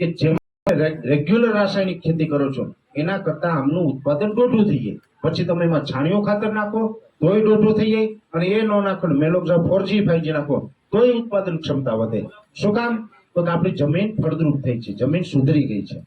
કે જેમાં રેગ્યુલર રાસાયણિક ખેતી કરો છો, એના કરતા આમનું ઉત્પાદન દોઢું થઈ જાય. પછી તમે એમાં છાણિયો ખાતર નાખો, તોય દોઢું થઈ જાય. અને એ ન નાખો મેલોક્ઝા ફોર જી ફાઈવ જી નાખો, તોય ઉત્પાદન ક્ષમતા વધે. શું કામ? તો કે આપણી જમીન ફળદ્રુપ થઈ છે, જમીન સુધરી ગઈ છે.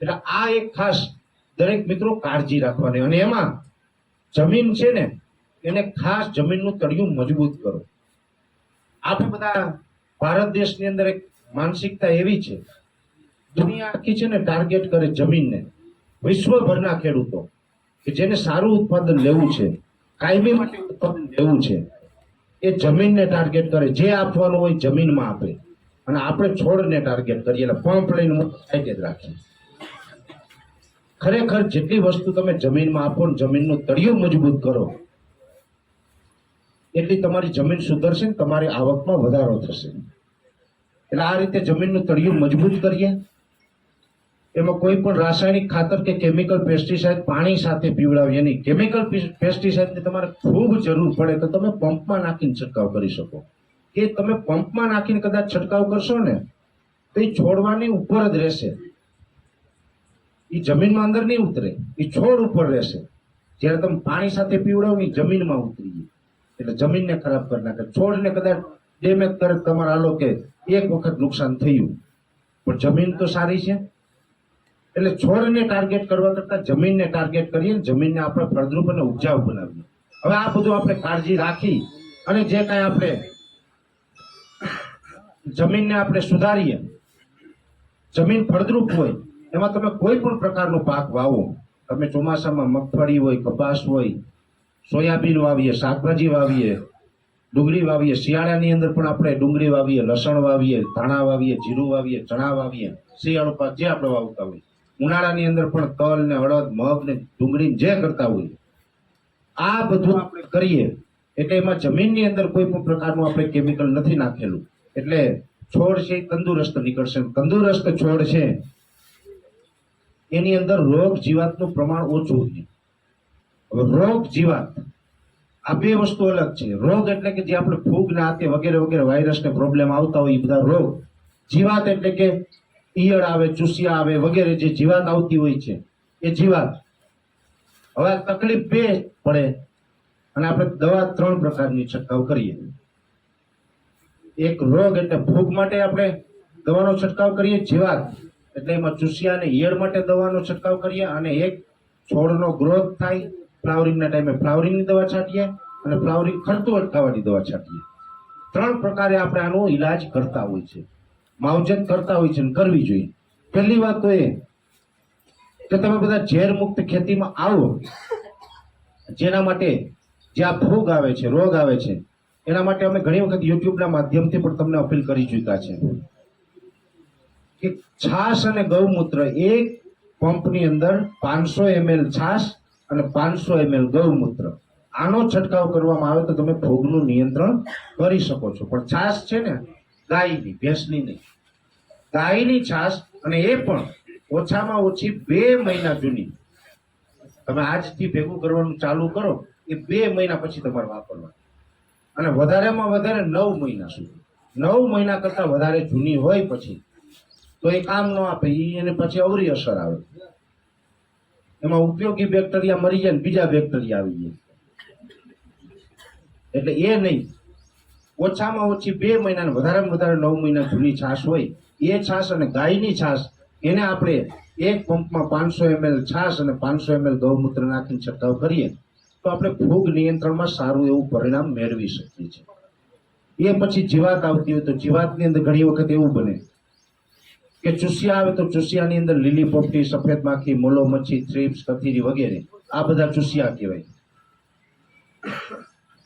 એટલે આ એક ખાસ દરેક મિત્રો કાળજી રાખવાની. અને એમાં જમીન છે ને, એને ખાસ જમીનનું તળિયું મજબૂત કરો. આપણે બધા ભારત દેશની અંદર એક માનસિકતા એવી છે દુનિયા આખી છે ને ટાર્ગેટ કરે જમીનને. વિશ્વભરના ખેડૂતો કે જેને સારું ઉત્પાદન લેવું છે, કાયમી માટે ઉત્પાદન લેવું છે, એ જમીનને ટાર્ગેટ કરે. જે આપવાનું હોય જમીનમાં આપે. અને આપણે છોડને ટાર્ગેટ કરીએ એટલે પંપ લઈને સાઈડ જ રાખીએ. ખરેખર જેટલી વસ્તુ તમે જમીનમાં આપો ને જમીનનું તળિયું મજબૂત કરો, એટલી તમારી જમીન સુધરશે ને તમારી આવકમાં વધારો થશે. એટલે આ રીતે જમીનનું તળિયું મજબૂત કરીએ. એમાં કોઈ પણ રાસાયણિક ખાતર કે કેમિકલ પેસ્ટિસાઇડ પાણી સાથે પીવડાવીએ નહીં કેમિકલ પેસ્ટિસાઇડની તમારે ખૂબ જરૂર પડે તો તમે પંપમાં નાખીને છંટકાવ કરી શકો. કે તમે પંપમાં નાખીને કદાચ છંટકાવ કરશો ને, તો એ છોડવાની ઉપર જ રહેશે. એ જમીનમાં અંદર નહીં ઉતરે, એ છોડ ઉપર રહેશે. જ્યારે તમે પાણી સાથે પીવડાવો ને જમીનમાં ઉતરી એટલે જમીનને ખરાબ કરી નાખે. છોડને કદાચ ડેમેજ કરે તમારા તમારે હાલો કે એક વખત નુકસાન થયું. પણ જમીન તો સારી છે. એટલે છોડને ટાર્ગેટ કરવા કરતા જમીનને ટાર્ગેટ કરીએ જમીનને આપણે ફળદ્રુપ અને ઉપજાઉ બનાવીએ. હવે આ બધું આપણે કાળજી રાખી અને જે કાંઈ આપણે જમીનને આપણે સુધારીએ, જમીન ફળદ્રુપ હોય, એમાં તમે કોઈ પણ પ્રકારનો પાક વાવો, તમે ચોમાસામાં મગફળી હોય, કપાસ હોય, સોયાબીન વાવીએ, શાકભાજી વાવીએ, ડુંગળી વાવીએ, શિયાળાની અંદર પણ આપણે ડુંગળી વાવીએ, લસણ વાવીએ, ધાણા વાવીએ, જીરું વાવીએ, ચણા વાવીએ, શિયાળો પાક જે આપણે વાવતા હોય. ઉનાળાની અંદર પણ તલ ને અડદ, મગ ને ડુંગળી જે કરતા હોય. આ બધું આપણે કરીએ એટલે એમાં જમીનની અંદર કોઈ પણ પ્રકારનું આપણે કેમિકલ નથી નાખેલું. એટલે છોડ છે તંદુરસ્ત નીકળશે. તંદુરસ્ત છોડ છે, એની અંદર રોગ જીવાતનું પ્રમાણ ઓછું હોય. રોગ જીવાત, આ બે વસ્તુ અલગ છે. રોગ એટલે કે જે આપણે ફૂગ ના હાથે વગેરે વગેરે વાયરસ ને પ્રોબ્લેમ આવતા હોય એ બધા રોગ. જીવાત એટલે કે ઈયળ આવે, ચૂસિયા આવે વગેરે જે જીવાત આવતી હોય છે, એ જીવાત. હવે તકલીફ બે પડે અને આપણે દવા ત્રણ પ્રકારની છંટકાવ કરીએ. એક રોગ એટલે ફૂગ માટે આપણે દવાનો છંટકાવ કરીએ, જીવાત. એટલે એમાં ચૂસિયા અને ઈયળ માટે દવાનો છંટકાવ કરીએ અને એક છોડનો ગ્રોથ થાય, ફ્લાવરિંગના ટાઈમે ફ્લાવરિંગની દવા છાંટીએ અને ફ્લાવરિંગ ખરતું અટકાવવાની દવા છાંટીએ. ત્રણ પ્રકારે આપણે આનો ઈલાજ કરતા હોય છે. માવજત કરતા હોય છે કરવી જોઈએ. પહેલી વાત તો એ કે તમે બધા ઝેર મુક્ત ખેતીમાં આવો. જેના માટે જે આ ફૂગ આવે છે, રોગ આવે છે, એના માટે અમે ઘણી વખત યુટ્યુબના માધ્યમથી પણ તમને અપીલ કરી ચૂક્યા છે કે છાશ અને ગૌમૂત્ર એક પંપની અંદર પાંચસો એમએલ છાશ અને પાંચસો એમએલ ગૌમૂત્ર. આનો છંટકાવ કરવામાં આવે તો તમે ફૂગનું નિયંત્રણ કરી શકો છો. પણ છાશ છે ને ગાયની ભેંસની નહીં ગાયની છાશ અને એ પણ ઓછામાં ઓછી બે મહિના જૂની. તમે આજથી ભેગું કરવાનું ચાલુ કરો, એ બે મહિના પછી તમારે વાપરવાનું. અને વધારેમાં વધારે નવ મહિના સુધી. નવ મહિના કરતાં વધારે જૂની હોય પછી, તો એ કામ ન આપે એને પછી અવરી અસર આવે. એમાં ઉપયોગી બેક્ટેરિયા મરી જાય ને બીજા બેક્ટેરિયા આવી જાય. એટલે એ નહીં ઓછામાં ઓછી બે મહિના વધારેમાં વધારે નવ મહિના જૂની છાશ હોય, એ છાશ અને ગાયની છાશ, એને આપણે એક પંપમાં પાંચસો એમએલ છાશ અને પાંચસો એમએલ ગૌમૂત્ર નાખીને છંટકાવ કરીએ, તો આપણે ફૂગ નિયંત્રણમાં સારું એવું પરિણામ મેળવી શકીએ છીએ. એ પછી જીવાત આવતી હોય તો જીવાતની અંદર ઘણી વખત એવું બને કે ચૂસિયા આવે તો ચૂસિયાની અંદર લીલી પોપટી, સફેદ માખી, મોલો મચ્છી, થ્રીપ્સ, કથીરી વગેરે, આ બધા ચૂસિયા કહેવાય.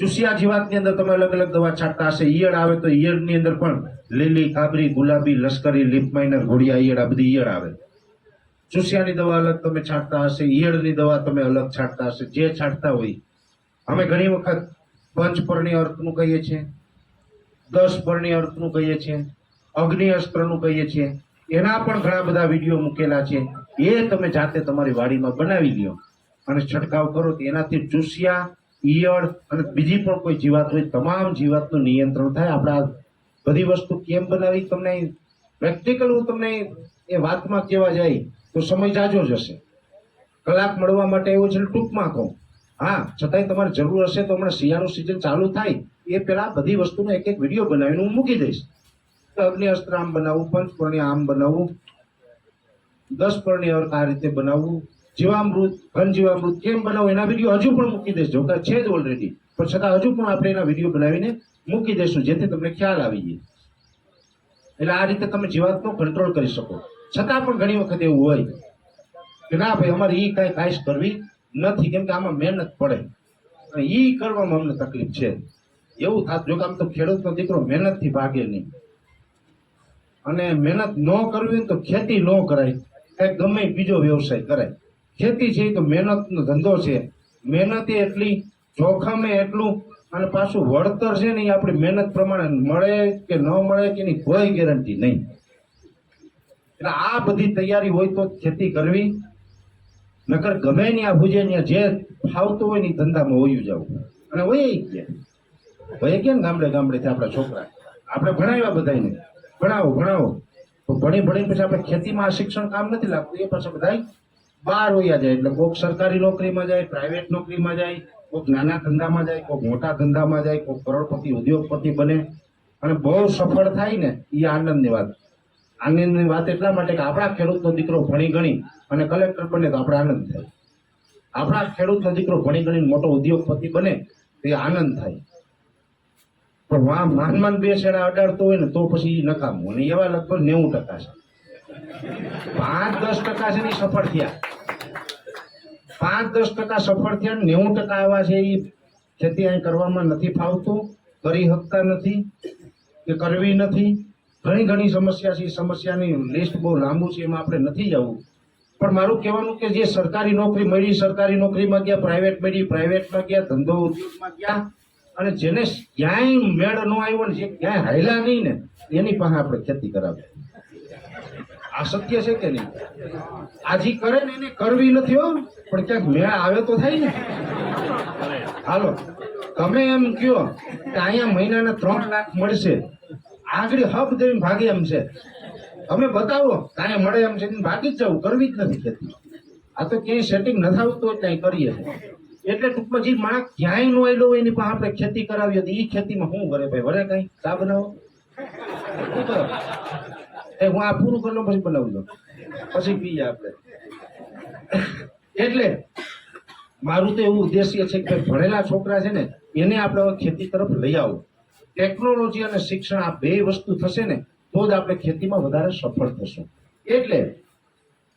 ચૂસિયા જીવાતની અંદર તમે અલગ અલગ દવા છાંટતા હશે. ઈયળ આવે તો ઈયળની અંદર પણ લીલી કાબરી ગુલાબી, લશ્કરી, લીપ માઇનર, ઘોડિયા, ઈયળ, આ બધી ઈયળ આવે. ચૂસિયાની દવા અલગ તમે છાંટતા હશે, ઈયળની દવા તમે અલગ છાંટતા હશે. જે છાંટતા હોય. અમે ઘણી વખત પંચપર્ણી અર્થનું કહીએ છીએ દસ પર્ણી અર્થનું કહીએ છીએ અગ્નિ અસ્ત્રનું કહીએ છીએ. એના પણ ઘણા બધા વીડિયો મૂકેલા છે. એ તમે જાતે તમારી વાડીમાં બનાવી લ્યો. અને છંટકાવ કરો તો એનાથી ચૂસિયા ઈયળ અને બીજી પણ કોઈ જીવાત હોય, તમામ જીવાતનું નિયંત્રણ થાય. આપણે આ બધી વસ્તુ કેમ બનાવી તમને પ્રેક્ટિકલ હું તમને એ વાતમાં કહેવા જાય તો સમય જાજો જશે કલાક મળવા માટે એવું છે ટૂંકમાં કહું. હા, છતાંય તમારે જરૂર હશે તો હમણાં શિયાળુ સિઝન ચાલુ થાય. એ પહેલાં બધી વસ્તુનો એક એક વીડિયો બનાવીને હું મૂકી દઈશ. અગ્નિ અસ્ત્ર આમ બનાવવું, પંચપર્ણી આમ બનાવવું, દસ પર્ણી આ રીતે બનાવવું જીવામૃત, ઘન જીવામૃત કેમ બનાવવું એના વીડિયો હજુ પણ મૂકી દેશો કે છે જ ઓલરેડી પણ છતાં હજુ પણ આપણે એના વીડિયો બનાવીને મૂકી દઈશું જેથી તમને ખ્યાલ આવી જાય. એટલે આ રીતે તમે જીવાતનો કંટ્રોલ કરી શકો. છતાં પણ ઘણી વખત એવું હોય કે ના ભાઈ, અમારે એ કાંઈ કાંઈ કરવી નથી, કેમ કે આમાં મહેનત પડે. અને એ કરવામાં અમને તકલીફ છે. એવું થાત, જો કે આમ તો ખેડૂતનો દીકરો મહેનતથી ભાગે નહીં. અને મહેનત ન કરવી તો ખેતી ન કરાય. કંઈક ગમે બીજો વ્યવસાય કરાય. ખેતી છે તો મહેનતનો ધંધો છે. મહેનત એટલી જોખમે એટલું અને પાછું વળતર છે ને એ આપણી મહેનત પ્રમાણે મળે કે ન મળે કે એની કોઈ ગેરંટી નહીં. એટલે આ બધી તૈયારી હોય તો ખેતી કરવી. નકર ગમે આ ભુજે જે ફાવતું હોય ને ધંધામાં હોયું જવું. અને હોય ગયા હોય કે ને ગામડે ગામડેથી આપણા છોકરા? આપણે ભણાવ્યા બધાને ભણાવો ભણાવો. તો ભણી ભણીને પછી આપણે ખેતીમાં આ શિક્ષણ કામ નથી લાગતું, એ પછી બધા બહાર હોયા જાય એટલે કોઈક સરકારી નોકરીમાં જાય પ્રાઇવેટ નોકરીમાં જાય કોઈક નાના ધંધામાં જાય કોઈક મોટા ધંધામાં જાય કોઈક કરોડપતિ, ઉદ્યોગપતિ બને. અને બહુ સફળ થાય ને એ આનંદની વાત. આનંદની વાત એટલા માટે કે આપણા ખેડૂતનો દીકરો ભણી ગણી અને કલેક્ટર બને તો આપણે આનંદ થાય. આપણા ખેડૂતનો દીકરો ભણી ગણીને મોટો ઉદ્યોગપતિ બને તો એ આનંદ થાય. પણ વા માન માન બે શેડા અડાડતો હોય ને તો પછી એ નકામું. અને એવા લગભગ નેવું ટકા છે. પાંચ દસ ટકા છે ને સફળ થયા. પાંચ દસ ટકા સફળ થયા નેવું ટકા આવા છે એ ખેતી અહીં કરવામાં નથી ફાવતું. કરી શકતા નથી કે કરવી નથી. ઘણી ઘણી સમસ્યા છે. સમસ્યાની લિસ્ટ બહુ લાંબુ છે. એમાં આપણે નથી જવું. પણ મારું કહેવાનું કે જે સરકારી નોકરી મળી, સરકારી નોકરીમાં ગયા પ્રાઇવેટ મળી પ્રાઇવેટમાં ગયા, ધંધો ઉદ્યોગમાં ગયા, અને જેને ક્યાંય મેળ ન આવ્યો ને જે ક્યાંય હાયલા નહીં ને, એની પાસે આપણે ખેતી કરાવે. આ સત્ય છે કે નહીં? આજી કરે ને એને કરવી નથી હો, પણ ક્યાંક મેળ આવે તો થાય ને. હાલો, તમે એમ કયો કે અહીંયા મહિનાના ત્રણ લાખ મળશે. આગળ હબ દઈને ભાગે એમ છે. તમે બતાવો કાંઈ મળે એમ છે ભાગી જ જવું કરવી જ નથી ખેતી. આ તો ક્યાંય સેટિંગ ન થતું તો જ કાંઈ કરીએ. એટલે ટૂંકમાં જે માણસ ક્યાંય નો આવેલો હોય એની પાસે આપણે ખેતી કરાવીએ તો એ ખેતીમાં શું કરે ભાઈ? વરે કઈ? ચા બનાવો? એ હું આ પૂરું કરી લઉં પછી બનાવું છું. પછી પીએ આપણે. એટલે મારું તો એવું ઉદ્દેશ્ય છે કે ભણેલા છોકરા છે ને, એને આપણે ખેતી તરફ લઈ આવો. ટેકનોલોજી અને શિક્ષણ આ બે વસ્તુ થશે ને, તો જ આપણે ખેતીમાં વધારે સફળ થશું. એટલે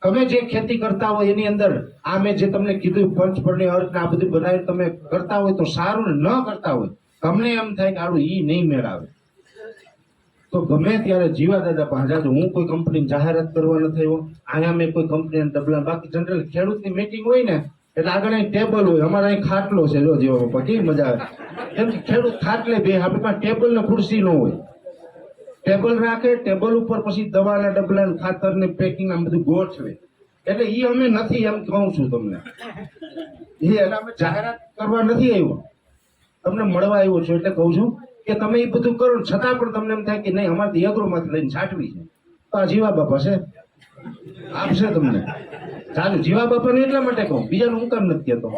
તમે જે ખેતી કરતા હોય એની અંદર, આ મેં જે તમને કીધું પંચપર્ણી અર્થ આ બધું બનાવી તમે કરતા હોય તો સારું ને ન કરતા હોય, તમને એમ થાય કે આડું ઈ નહીં મેળાવે. તો ગમે ત્યારે જીવા દાદા પાસે જાજો હું કોઈ કંપની જાહેરાત કરવા થયો, અહીંયા મેં કોઈ કંપની ડબલા, બાકી જનરલ ખેડૂતની મીટિંગ હોય ને, એટલે આગળ અહીં ટેબલ હોય, અમારે અહીં ખાટલો છે, જો જેવો પછી મજા આવે. કેમ કે ખેડૂત ખાટલે બે, આપણી પાસે ટેબલ ને ખુરશી ન હોય. ટેબલ રાખે ટેબલ ઉપર પછી દવાના ડબલા ખાતર ને પેકિંગ આમ બધું ગોઠવે. એટલે એ અમે નથી એમ કહું છું તમને. એ એટલે અમે જાહેરાત કરવા નથી આવ્યો. તમને મળવા આવ્યો છું એટલે કહું છું કે તમે એ બધું કરો છતાં પણ તમને એમ થાય કે નહીં, અમારે યગ્રોમાંથી લઈને છાંટવી છે. તો આ જીવા બાપા છે. આપશે તમને. ચાલુ, જીવા બાપાને એટલા માટે કહું, બીજાનું હું કામ નથી કહેતો.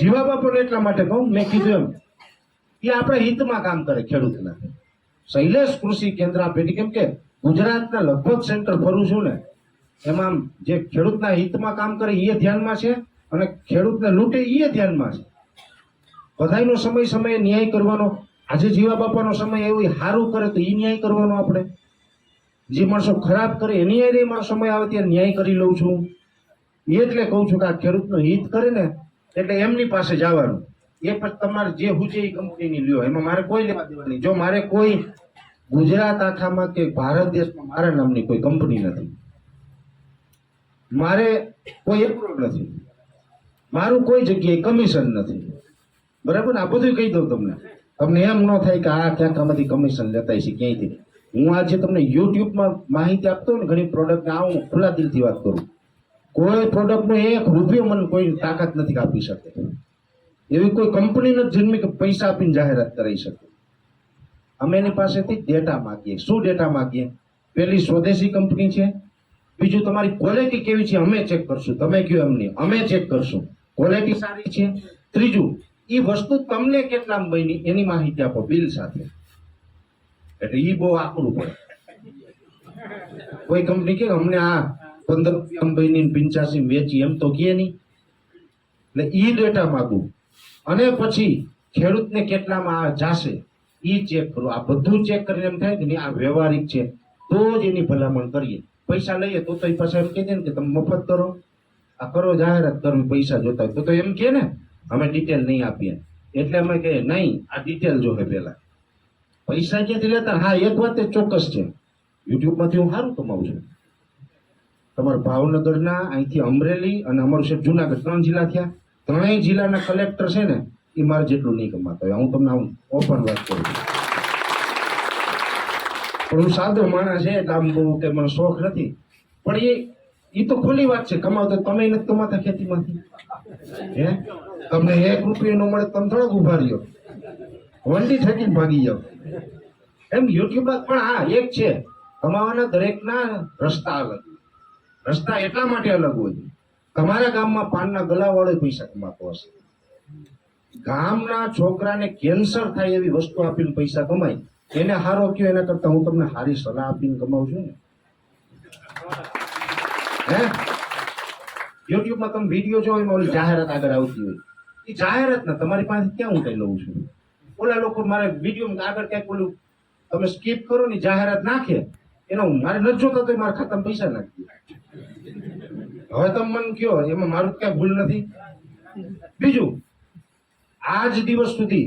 જીવા બાપાને એટલા માટે કહું, મેં કીધું એમ, એ આપણા હિતમાં કામ કરે ખેડૂતના. શૈલેષ કૃષિ કેન્દ્ર આ કેમ કે ગુજરાતના લગભગ સેન્ટર ફરું છું ને, એમાં જે ખેડૂતના હિતમાં કામ કરે એ ધ્યાનમાં છે અને ખેડૂતને લૂંટે એ ધ્યાનમાં છે. બધાયનો સમય સમયે ન્યાય કરવાનો આજે જીવા બાપાનો સમય એવો સારું કરે તો એ ન્યાય કરવાનો આપણે. જે માણસો ખરાબ કરે એની હારે મારો સમય આવે ત્યારે ન્યાય કરી લઉં છું. એટલે કહું છું કે આ ખેડૂતનો હિત કરે ને એટલે એમની પાસે જવાનું. એ પછી તમારે જે હુજે એ કંપનીની લ્યો. એમાં મારે કોઈ લેવા દેવાની જો મારે કોઈ ગુજરાત આખામાં કે ભારત દેશમાં મારા નામની કોઈ કંપની નથી. મારે કોઈ એપ્રુવ નથી. મારું કોઈ જગ્યાએ કમિશન નથી. બરાબર આ બધું કહી દઉં તમને. તમને એમ ન થાય કે આ ક્યાંક આમાંથી કમિશન લેતા છે, ક્યાંયથી? હું આજે તમને યુટ્યુબમાં માહિતી આપતો ને ઘણી પ્રોડક્ટ આ હું ખુલ્લા દિલથી વાત કરું. કોઈ પ્રોડક્ટનો એક રૂપિયો મને કોઈ તાકાત નથી આપી શકે. એવી કોઈ કંપની નથી જન્મી કે પૈસા આપીને જાહેરાત કરી શકે. અમે એની પાસેથી ડેટા માગીએ. શું ડેટા માગીએ? પેલી સ્વદેશી કંપની છે. બીજું તમારી ક્વોલિટી કેવી છે? અમે ચેક કરશું. તમે કયો એમ નહીં અમે ચેક કરશું. ક્વોલિટી સારી છે. ત્રીજું એ વસ્તુ તમને કેટલામાં બની? એની માહિતી આપો, બિલ સાથે. એટલે એ બહુ આકરું પડે. કોઈ કંપની કે અમને આ પંદર કંપની પિંચાસી વેચી, એમ તો કે નહીં. એટલે ઈ ડેટા માગું. અને પછી ખેડૂતને કેટલામાં આ જાશે, ઈ ચેક કરો. આ બધું ચેક કરીને એમ થાય કે આ વ્યવહારિક છે, તો જ એની ભલામણ કરીએ. પૈસા લઈએ તો તો એ પાછા એમ કહી દે ને કે તમે મફત કરો. આ કરો જાહેરાત કરવી પૈસા જોતા તો તો એમ કે ને. અમે ડિટેલ નહીં આપીએ. એટલે અમે કહીએ, નહીં, આ ડિટેલ જોવે પહેલાં. પૈસા ક્યાંથી લેતા? હા, એક વાત એ ચોક્કસ છે. યુટ્યુબમાંથી હું સારું કમાવું છું. તમારા ભાવનગરના અહીંથી અમરેલી અને અમારું છે જુનાગઢ, ત્રણ જિલ્લા થયા. ત્રણેય જિલ્લાના કલેક્ટર છે ને, એ મારે જેટલું નહીં કમાતા હોય. હું તમને આમ ઓપન વાત કરું છું. પણ હું સાદો માણસ છે, એટલે આમ બહુ કે મને શોખ નથી. પણ એ એ તો ખુલ્લી વાત છે. કમાવતો તમે નથી કમાતા ખેતીમાંથી. હે? તમને એક રૂપિયો ન મળે તમે થોડોક ઊભા રહ્યો. વંડી થકીને ભાગી જાઓ. એમ યુટ્યુબ પણ હા એક છે. કમાવાના દરેકના રસ્તા અલગ. રસ્તા એટલા માટે અલગ હોય. તમારા ગામમાં પાનના ગલાવાળો પૈસા કમાતો હશે. ગામના છોકરાને કેન્સર થાય એવી વસ્તુ આપીને પૈસા કમાય. એને હારો કયો, એના કરતા હું તમને સારી સલાહ આપીને કમાવું છું ને. હે? યુટ્યુબમાં તમે વીડિયો જો એમાં ઓલી જાહેરાત આગળ આવતી હોય. એ જાહેરાત ના, તમારી પાસે ક્યાં હું કઈ લઉં છું? ઓલા લોકો મારે વીડિયો આગળ ક્યાંક ઓલું, તમે સ્કીપ કરો ને જાહેરાત નાખે, એનો મારે નથી જોતા તો મારા ખાતામાં પૈસા નાખી હવે તમે મને કયો, એમાં મારું ક્યાં ભૂલ નથી? બીજું, આજ દિવસ સુધી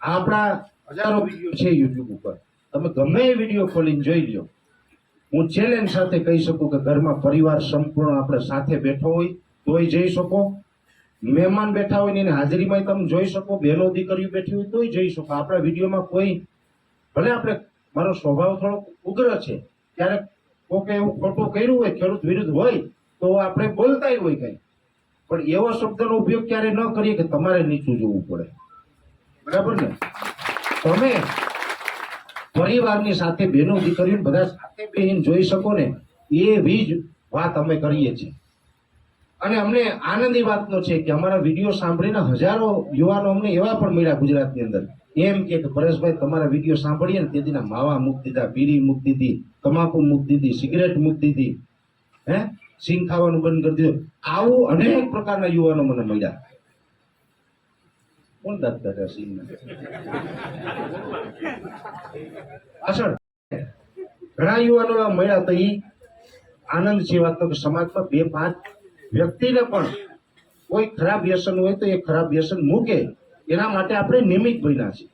આપણા હજારો વીડિયો છે યુટ્યુબ ઉપર. તમે ગમે એ વીડિયો ખોલીને જોઈ લ્યો. હું ચેલેન્જ સાથે કહી શકું કે ઘરમાં પરિવાર સંપૂર્ણ આપણે સાથે બેઠો હોય, તોય જઈ શકો. મહેમાન બેઠા હોય ને એની હાજરીમાં તમે જોઈ શકો બહેનો દીકરીઓ બેઠી હોય તોય જઈ શકો. આપણા વિડીયોમાં કોઈ, ભલે આપણે, મારો સ્વભાવ થોડો ઉગ્ર છે, ક્યારેક કોકે એવું ખોટું કર્યું હોય, ખેડૂત વિરુદ્ધ હોય, તો આપણે બોલતાય હોય કઈ. પણ એવો શબ્દનો ઉપયોગ ક્યારે ન કરીએ કે તમારે નીચું જોવું પડે. બરાબર ને? તમે પરિવારની સાથે બહેનો દીકરીઓ બધા સાથે બેહીને જોઈ શકો ને, એવી જ વાત અમે કરીએ છીએ. અને અમને આનંદની વાતનો છે કે અમારા વીડિયો સાંભળીને હજારો યુવાનો અમને એવા પણ મળ્યા ગુજરાતની અંદર. એમ કે પરેશભાઈ, તમારા વીડિયો સાંભળીએ ને તેથી માવા મૂકી દીધા, બીડી મૂકી દીધી, તમાકુ મૂકી દીધી, સિગરેટ મૂકી દીધી, હે? સિંગ ખાવાનું બંધ કરી દીધું. આવું અનેક પ્રકારના યુવાનો મને મળ્યા. કોણ દાદ કાઢે સિંહ પાછળ. ઘણા યુવાનો એવા મળ્યા તો ઈ આનંદ છે વાતનો કે સમાજમાં બે પાંચ વ્યક્તિને પણ કોઈ ખરાબ વ્યસન હોય તો એ ખરાબ વ્યસન મૂકે. એના માટે આપણે નિયમિત બન્યા છીએ.